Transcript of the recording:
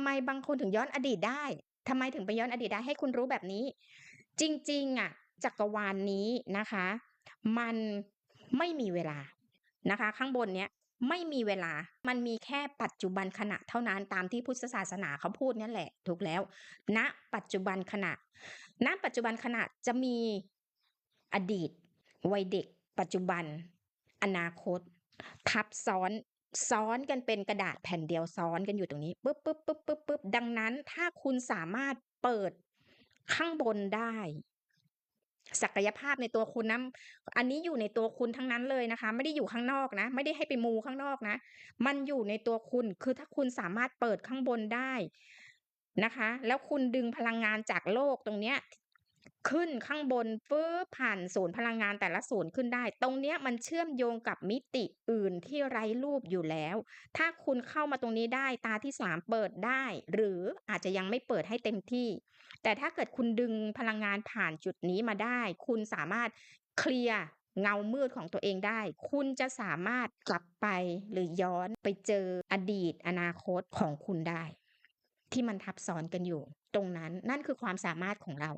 ำไมบางคนถึงย้อนอดีตได้ทำไมถึงไปย้อนอดีตได้ให้คุณรู้แบบนี้ จริงๆอะจักรวาลนี้นะคะ มันไม่มีเวลานะคะ ข้างบนเนี้ยไม่มีเวลา มันมีแค่ปัจจุบันขณะเท่านั้นตามที่พุทธศาสนาเขาพูดนั่นแหละ ถูกแล้ว ณ ปัจจุบันขณะ ณ ปัจจุบันขณะจะมีอดีต วัยเด็ก ปัจจุบัน อนาคต ทับซ้อน ซ้อนกันเป็นกระดาษแผ่นเดียวซ้อนกันอยู่ตรงนี้ปึ๊บๆๆๆๆดังนั้นถ้าคุณสามารถเปิดข้างบนได้ ศักยภาพในตัวคุณนะอันนี้อยู่ในตัวคุณทั้งนั้นเลยนะคะ ไม่ได้อยู่ข้างนอกนะ ไม่ได้ให้ไปมูข้างนอกนะ มันอยู่ในตัวคุณคือถ้าคุณสามารถเปิดข้างบนได้นะคะ แล้วคุณดึงพลังงานจากโลกตรงเนี้ย ขึ้นข้างบนฟื๊บผ่านศูนย์พลังงานแต่ละศูนย์ขึ้นได้ ตรงเนี้ยมันเชื่อมโยงกับมิติอื่นที่ไร้รูปอยู่แล้ว ถ้าคุณเข้ามาตรงนี้ได้ตาที่3เปิดได้ หรืออาจจะยังไม่เปิดให้เต็มที่ แต่ถ้าเกิดคุณดึงพลังงานผ่านจุดนี้มาได้ คุณสามารถเคลียร์เงามืดของตัวเองได้ คุณจะสามารถกลับไปหรือย้อนไปเจออดีตอนาคตของคุณได้ ที่มันทับซ้อนกันอยู่ ตรงนั้นนั่นคือความสามารถของเรา